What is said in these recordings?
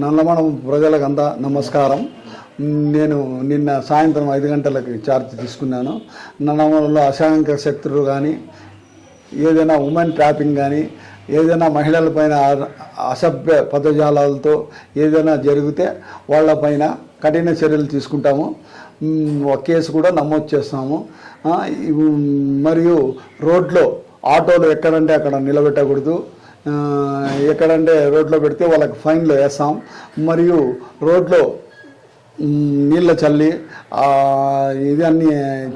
నల్లమణం ప్రజలకంతా నమస్కారం. నేను నిన్న సాయంత్రం ఐదు గంటలకు ఛార్జ్ తీసుకున్నాను. నల్లమణంలో అశాంక శక్తులు కానీ ఏదైనా ఉమెన్ ట్రాపింగ్ కానీ ఏదైనా మహిళలపైన అసభ్య పదజాలాలతో ఏదైనా జరిగితే వాళ్ళపైన కఠిన చర్యలు తీసుకుంటాము. ఒక కేసు కూడా నమోదు చేస్తాము. మరియు రోడ్లో ఆటోలు ఎక్కడంటే అక్కడ నిలబెట్టకూడదు. ఎక్కడంటే రోడ్లో పెడితే వాళ్ళకి ఫైన్లు వేస్తాం. మరియు రోడ్లో నీళ్ళ చల్లి ఇది అన్నీ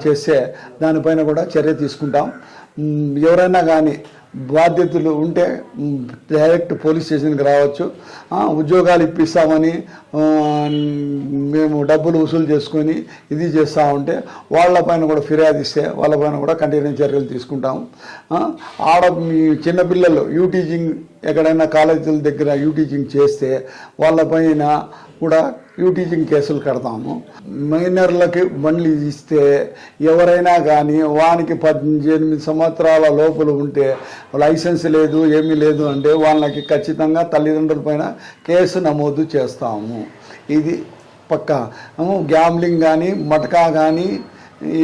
చేస్తే దానిపైన కూడా చర్య తీసుకుంటాం. ఎవరైనా కానీ బాధ్యతలు ఉంటే డైరెక్ట్ పోలీస్ స్టేషన్కి రావచ్చు. ఉద్యోగాలు ఇప్పిస్తామని మేము డబ్బులు వసూలు చేసుకొని ఇది చేస్తూ ఉంటే వాళ్ళపైన కూడా ఫిర్యాదు ఇస్తే వాళ్ళపైన కూడా కంటిన్యూ చర్యలు తీసుకుంటాము. ఆడ మీ చిన్నపిల్లలు యూటీజింగ్ ఎక్కడైనా కాలేజీల దగ్గర యూటీజింగ్ చేస్తే వాళ్ళపైన కూడా యూటీజింగ్ కేసులు కడతాము. మైనర్లకి బండ్లు ఇస్తే ఎవరైనా కానీ వానికి పద్దెనిమిది సంవత్సరాల లోపల ఉంటే లైసెన్స్ లేదు ఏమీ లేదు అంటే వాళ్ళకి ఖచ్చితంగా తల్లిదండ్రుల పైన కేసు నమోదు చేస్తాము. ఇది పక్క. గ్యామ్లింగ్ కానీ మటకా కానీ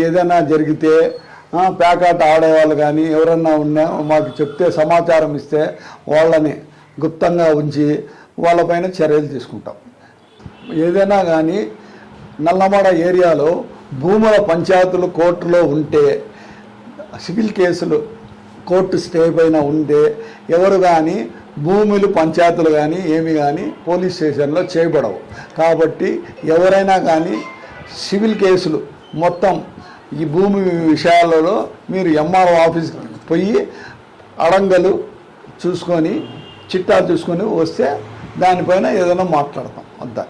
ఏదైనా జరిగితే పేకాట ఆడేవాళ్ళు కానీ ఎవరన్నా ఉన్నా మాకు చెప్తే సమాచారం ఇస్తే వాళ్ళని గుప్తంగా ఉంచి వాళ్ళపైన చర్యలు తీసుకుంటాం. ఏదైనా కానీ నల్లమడ ఏరియాలో భూముల పంచాయతీలు కోర్టులో ఉంటే సివిల్ కేసులు కోర్టు స్టే పైన ఉంటే ఎవరు కానీ భూములు పంచాయతీలు కానీ ఏమి కానీ పోలీస్ స్టేషన్లో చేయబడవు. కాబట్టి ఎవరైనా కానీ సివిల్ కేసులు మొత్తం ఈ భూమి విషయాలలో మీరు ఎంఆర్ఓ ఆఫీస్కి పోయి అడంగలు చూసుకొని చిట్టా చూసుకొని వస్తే దానిపైన ఏదైనా మాట్లాడతాం. అంతా.